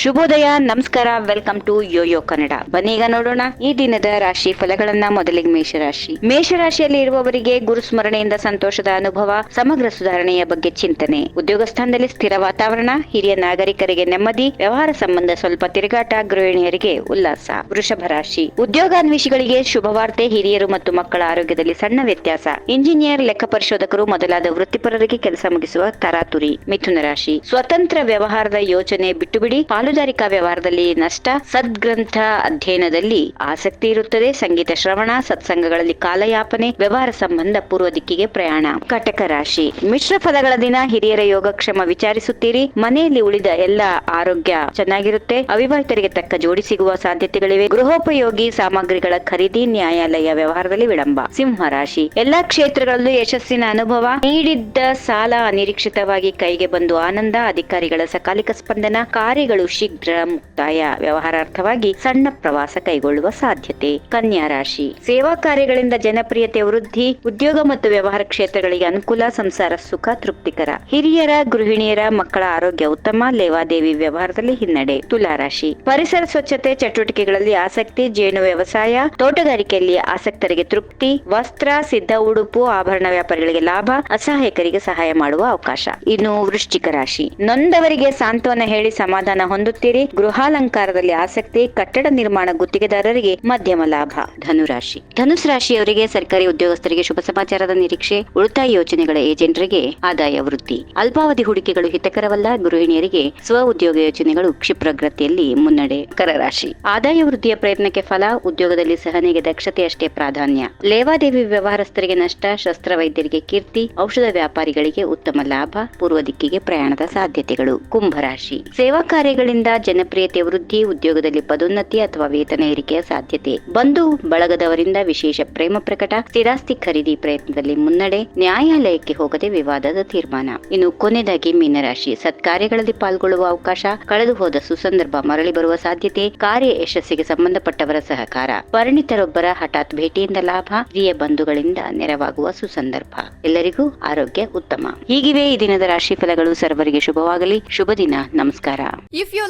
ಶುಭೋದಯ, ನಮಸ್ಕಾರ welcome to Yoyo Kannada ಬನ್ನಿ ಈಗ ನೋಡೋಣ ಈ ದಿನದ ರಾಶಿ ಫಲಗಳನ್ನ ಮೊದಲಿಗೆ ಮೇಷರಾಶಿ. ಮೇಷರಾಶಿಯಲ್ಲಿ ಇರುವವರಿಗೆ ಗುರು ಸ್ಮರಣೆಯಿಂದ ಸಂತೋಷದ ಅನುಭವ, ಸಮಗ್ರ ಸುಧಾರಣೆಯ ಬಗ್ಗೆ ಚಿಂತನೆ. ಉದ್ಯೋಗ ಸ್ಥಾನದಲ್ಲಿ ಸ್ಥಿರ ವಾತಾವರಣ, ಹಿರಿಯ ನಾಗರಿಕರಿಗೆ ನೆಮ್ಮದಿ, ವ್ಯವಹಾರ ಸಂಬಂಧ ಸ್ವಲ್ಪ ತಿರುಗಾಟ, ಗೃಹಿಣಿಯರಿಗೆ ಉಲ್ಲಾಸ. ವೃಷಭ ರಾಶಿ. ಉದ್ಯೋಗಾನ್ವೇಷಿಗಳಿಗೆ ಶುಭವಾರ್ತೆ, ಹಿರಿಯರು ಮತ್ತು ಮಕ್ಕಳ ಆರೋಗ್ಯದಲ್ಲಿ ಸಣ್ಣ ವ್ಯತ್ಯಾಸ. ಇಂಜಿನಿಯರ್, ಲೆಕ್ಕ ಪರಿಶೋಧಕರು ಮೊದಲಾದ ವೃತ್ತಿಪರರಿಗೆ ಕೆಲಸ ಮುಗಿಸುವ ತರಾತುರಿ. ಮಿಥುನ ರಾಶಿ. ಸ್ವತಂತ್ರ ವ್ಯವಹಾರದ ಯೋಚನೆ ಬಿಟ್ಟು ಬಿಡಿ ಪಾಲುದಾರಿಕಾ ವ್ಯವಹಾರದಲ್ಲಿ ನಷ್ಟ. ಸದ್ಗ್ರಂಥ ಅಧ್ಯಯನದಲ್ಲಿ ಆಸಕ್ತಿ ಇರುತ್ತದೆ. ಸಂಗೀತ ಶ್ರವಣ, ಸತ್ಸಂಗಗಳಲ್ಲಿ ಕಾಲಯಾಪನೆ, ವ್ಯವಹಾರ ಸಂಬಂಧ ಪೂರ್ವ ದಿಕ್ಕಿಗೆ ಪ್ರಯಾಣ. ಕಟಕ ರಾಶಿ. ಮಿಶ್ರ ಫಲಗಳ ದಿನ ಹಿರಿಯರ ಯೋಗಕ್ಷೇಮ ವಿಚಾರಿಸುತ್ತೀರಿ. ಮನೆಯಲ್ಲಿ ಉಳಿದ ಎಲ್ಲ ಆರೋಗ್ಯ ಚೆನ್ನಾಗಿರುತ್ತೆ. ಅವಿವಾಹಿತರಿಗೆ ತಕ್ಕ ಜೋಡಿ ಸಿಗುವ ಸಾಧ್ಯತೆಗಳಿವೆ. ಗೃಹೋಪಯೋಗಿ ಸಾಮಗ್ರಿಗಳ ಖರೀದಿ, ನ್ಯಾಯಾಲಯ ವ್ಯವಹಾರದಲ್ಲಿ ವಿಳಂಬ. ಸಿಂಹ ರಾಶಿ. ಎಲ್ಲಾ ಕ್ಷೇತ್ರಗಳಲ್ಲೂ ಯಶಸ್ಸಿನ ಅನುಭವ. ನೀಡಿದ್ದ ಸಾಲ ಅನಿರೀಕ್ಷಿತವಾಗಿ ಕೈಗೆ ಬಂದು ಆನಂದ. ಅಧಿಕಾರಿಗಳ ಸಕಾಲಿಕ ಸ್ಪಂದನ. ಕಾರ್ಯಗಳು ಶೀಘ್ರ ಮುಕ್ತಾಯ. ವ್ಯವಹಾರಾರ್ಥವಾಗಿ ಸಣ್ಣ ಪ್ರವಾಸ ಕೈಗೊಳ್ಳುವ ಸಾಧ್ಯತೆ. ಕನ್ಯಾ ರಾಶಿ. ಸೇವಾ ಕಾರ್ಯಗಳಿಂದ ಜನಪ್ರಿಯತೆ, ವೃದ್ಧಿ, ಉದ್ಯೋಗ ಮತ್ತು ವ್ಯವಹಾರ ಕ್ಷೇತ್ರಗಳಿಗೆ ಅನುಕೂಲ, ಸಂಸಾರ ಸುಖ, ತೃಪ್ತಿಕರ. ಹಿರಿಯರ, ಗೃಹಿಣಿಯರ ಮಕ್ಕಳ ಆರೋಗ್ಯ ಉತ್ತಮ. ಲೇವಾದೇವಿ ವ್ಯವಹಾರದಲ್ಲಿ ಹಿನ್ನಡೆ. ತುಲಾರಾಶಿ ಪರಿಸರ ಸ್ವಚ್ಛತೆ, ಚಟುವಟಿಕೆಗಳಲ್ಲಿ ಆಸಕ್ತಿ, ಜೇನು ವ್ಯವಸಾಯ, ತೋಟಗಾರಿಕೆಯಲ್ಲಿ ಆಸಕ್ತರಿಗೆ ತೃಪ್ತಿ, ವಸ್ತ್ರ, ಸಿದ್ಧ ಉಡುಪು, ಆಭರಣ ವ್ಯಾಪಾರಿಗಳಿಗೆ ಲಾಭ, ಅಸಹಾಯಕರಿಗೆ ಸಹಾಯ ಮಾಡುವ ಅವಕಾಶ. ಇನ್ನು ವೃಶ್ಚಿಕ ರಾಶಿ. ನೊಂದವರಿಗೆ ಸಾಂತ್ವನ ಹೇಳಿ ಸಮಾಧಾನ ಹೊಂದುತ್ತೀರಿ ಗೃಹಾಲಂಕಾರದಲ್ಲಿ ಆಸಕ್ತಿ, ಕಟ್ಟಡ ನಿರ್ಮಾಣ, ಗುತ್ತಿಗೆದಾರರಿಗೆ ಮಧ್ಯಮ ಲಾಭ. ಧನುರಾಶಿ. ಧನುಸ್ ರಾಶಿಯವರಿಗೆ ಸರ್ಕಾರಿ ಉದ್ಯೋಗಸ್ಥರಿಗೆ ಶುಭ ಸಮಾಚಾರದ ನಿರೀಕ್ಷೆ, ಉಳಿತಾಯ ಯೋಜನೆಗಳ ಏಜೆಂಟರಿಗೆ ಆದಾಯ ವೃದ್ಧಿ. ಅಲ್ಪಾವಧಿ ಹೂಡಿಕೆಗಳು ಹಿತಕರವಲ್ಲ, ಗೃಹಿಣಿಯರಿಗೆ ಸ್ವ ಉದ್ಯೋಗ ಯೋಜನೆಗಳು ಕ್ಷಿಪ್ರಗತಿಯಲ್ಲಿ ಮುನ್ನಡೆ. ಕರರಾಶಿ. ಆದಾಯ ವೃದ್ಧಿಯ ಪ್ರಯತ್ನಕ್ಕೆ ಫಲ, ಉದ್ಯೋಗದಲ್ಲಿ ಸಹನೆಗೆ ದಕ್ಷತೆಯಷ್ಟೇ ಪ್ರಾಧಾನ್ಯ. ಲೇವಾದೇವಿ ವ್ಯವಹಾರಸ್ಥರಿಗೆ ನಷ್ಟ, ಶಸ್ತ್ರವೈದ್ಯರಿಗೆ ಕೀರ್ತಿ, ಔಷಧ ವ್ಯಾಪಾರಿಗಳಿಗೆ ಉತ್ತಮ ಲಾಭ, ಪೂರ್ವ ದಿಕ್ಕಿಗೆ ಪ್ರಯಾಣದ ಸಾಧ್ಯತೆಗಳು. ಕುಂಭರಾಶಿ. ಸೇವಾ ಕಾರ್ಯಗಳಿಂದ ಜನಪ್ರಿಯತೆ, ವೃದ್ಧಿ, ಉದ್ಯೋಗದಲ್ಲಿ ಪದೋನ್ನತಿ ಅಥವಾ ವೇತನ ಏರಿಕೆಯ ಸಾಧ್ಯತೆ. ಬಂಧು ಬಳಗದವರಿಂದ ವಿಶೇಷ ಪ್ರೇಮ ಪ್ರಕಟ, ಸ್ಥಿರಾಸ್ತಿ ಖರೀದಿ ಪ್ರಯತ್ನದಲ್ಲಿ ಮುನ್ನಡೆ, ನ್ಯಾಯಾಲಯಕ್ಕೆ ಹೋಗದೆ ವಿವಾದದ ತೀರ್ಮಾನ. ಇನ್ನು ಕೊನೆಯದಾಗಿ ಮೀನರಾಶಿ. ಸತ್ಕಾರ್ಯಗಳಲ್ಲಿ ಪಾಲ್ಗೊಳ್ಳುವ ಅವಕಾಶ ಕಳೆದು ಹೋದ ಸುಸಂದರ್ಭ ಮರಳಿ ಬರುವ ಸಾಧ್ಯತೆ, ಕಾರ್ಯ ಯಶಸ್ಸಿಗೆ ಸಂಬಂಧಪಟ್ಟವರ ಸಹಕಾರ. ಪರಿಣಿತರೊಬ್ಬರ ಹಠಾತ್ ಭೇಟಿಯಿಂದ ಲಾಭ, ಹಿರಿಯ ಬಂಧುಗಳಿಂದ ನೆರವಾಗುವ ಸುಸಂದರ್ಭ. ಎಲ್ಲರಿಗೂ ಆರೋಗ್ಯ ಉತ್ತಮ. ಹೀಗಿವೆ ಈ ದಿನದ ರಾಶಿ ಫಲಗಳು. ಸರ್ವರಿಗೆ ಶುಭವಾಗಲಿ. ಶುಭ ದಿನ. ನಮಸ್ಕಾರ. If you